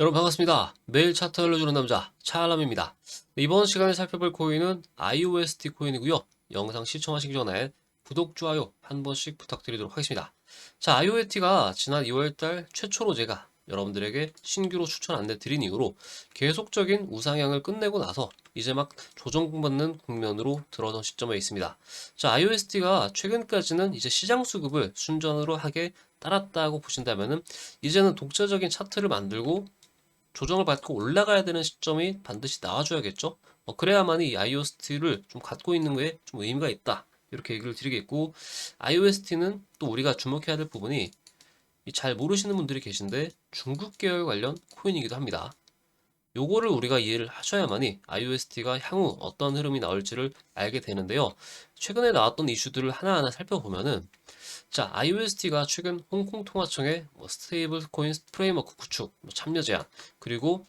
여러분 반갑습니다. 매일 차트 알려주는 남자 차알람입니다. 이번 시간에 살펴볼 코인은 IOST 코인이고요. 영상 시청하시기 전에 구독, 좋아요 한 번씩 부탁드리도록 하겠습니다. 자, IOST가 지난 2월달 최초로 제가 여러분들에게 신규로 추천 안내 드린 이후로 계속적인 우상향을 끝내고 나서 이제 막 조정받는 국면으로 들어선 시점에 있습니다. 자, IOST가 최근까지는 이제 시장 수급을 순전으로 하게 따랐다고 보신다면은 이제는 독자적인 차트를 만들고 조정을 받고 올라가야 되는 시점이 반드시 나와줘야겠죠. 어, 그래야만 이 IOST를 좀 갖고 있는 거에 좀 의미가 있다. 이렇게 얘기를 드리겠고, IOST는 또 우리가 주목해야 될 부분이 이잘 모르시는 분들이 계신데 중국 계열 관련 코인이기도 합니다. 요거를 우리가 이해를 하셔야만이 IOST가 향후 어떤 흐름이 나올지를 알게 되는데요. 최근에 나왔던 이슈들을 하나하나 살펴보면은 자, IOST가 최근 홍콩 통화청의 뭐 스테이블 코인 프레임워크 구축, 뭐 참여 제한, 그리고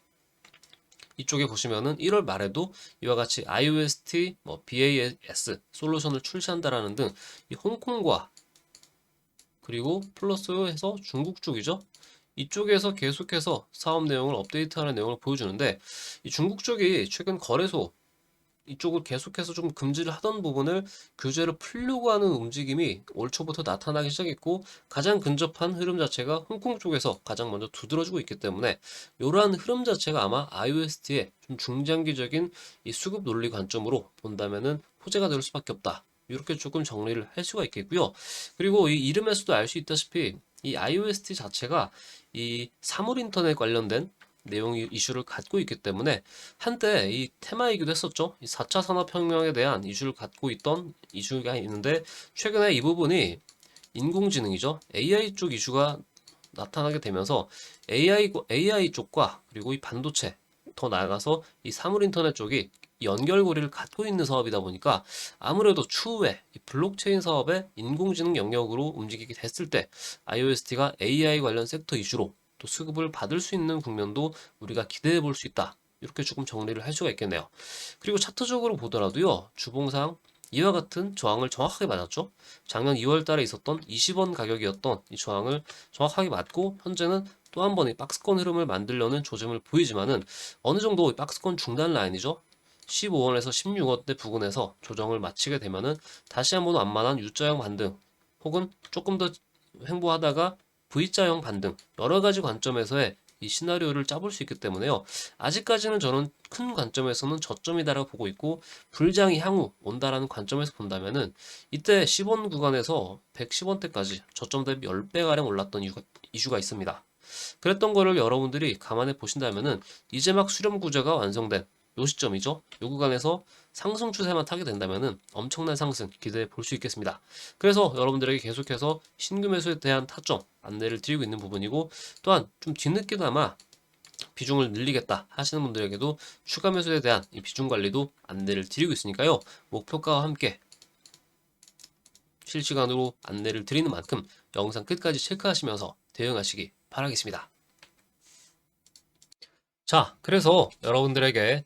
이쪽에 보시면은 1월 말에도 이와 같이 IOST, 뭐 BAS 솔루션을 출시한다라는 등 이 홍콩과 그리고 플러스해서 중국 쪽이죠. 이쪽에서 계속해서 사업 내용을 업데이트하는 내용을 보여주는데 이 중국 쪽이 최근 거래소 이쪽을 계속해서 좀 금지를 하던 부분을 규제를 풀려고 하는 움직임이 올 초부터 나타나기 시작했고 가장 근접한 흐름 자체가 홍콩 쪽에서 가장 먼저 두드러지고 있기 때문에 이러한 흐름 자체가 아마 IOST의 좀 중장기적인 이 수급 논리 관점으로 본다면은 호재가 될 수밖에 없다. 이렇게 조금 정리를 할 수가 있겠고요. 그리고 이 이름에서도 알 수 있다시피 이 IOST 자체가 이 사물 인터넷 관련된 내용 이슈를 갖고 있기 때문에 한때 이 테마이기도 했었죠. 이 4차 산업혁명에 대한 이슈를 갖고 있던 이슈가 있는데 최근에 이 부분이 인공지능이죠. AI 쪽 이슈가 나타나게 되면서 AI, AI 쪽과 그리고 이 반도체 더 나아가서 이 사물 인터넷 쪽이 연결고리를 갖고 있는 사업이다 보니까 아무래도 추후에 이 블록체인 사업의 인공지능 영역으로 움직이게 됐을 때 IOST가 AI 관련 섹터 이슈로 또 수급을 받을 수 있는 국면도 우리가 기대해 볼 수 있다. 이렇게 조금 정리를 할 수가 있겠네요. 그리고 차트적으로 보더라도요, 주봉상 이와 같은 저항을 정확하게 맞았죠. 작년 2월 달에 있었던 20원 가격이었던 이 저항을 정확하게 맞고, 현재는 또 한 번이 박스권 흐름을 만들려는 조짐을 보이지만은 어느 정도 이 박스권 중단 라인이죠. 15원에서 16원대 부근에서 조정을 마치게 되면은 다시 한번 완만한 U자형 반등 혹은 조금 더 횡보하다가 V자형 반등 여러 가지 관점에서의 이 시나리오를 짜볼 수 있기 때문에요. 아직까지는 저는 큰 관점에서는 저점이다라고 보고 있고 불장이 향후 온다라는 관점에서 본다면은 이때 10원 구간에서 110원대까지 저점 대비 10배 가량 올랐던 이유가, 이슈가 있습니다. 그랬던 거를 여러분들이 감안해 보신다면은 이제 막 수렴 구조가 완성된 요 시점이죠. 요 구간에서 상승 추세만 타게 된다면은 엄청난 상승 기대해 볼 수 있겠습니다. 그래서 여러분들에게 계속해서 신규 매수에 대한 타점 안내를 드리고 있는 부분이고 또한 좀 뒤늦게나마 비중을 늘리겠다 하시는 분들에게도 추가 매수에 대한 이 비중 관리도 안내를 드리고 있으니까요. 목표가와 함께 실시간으로 안내를 드리는 만큼 영상 끝까지 체크하시면서 대응하시기 바라겠습니다. 자, 그래서 여러분들에게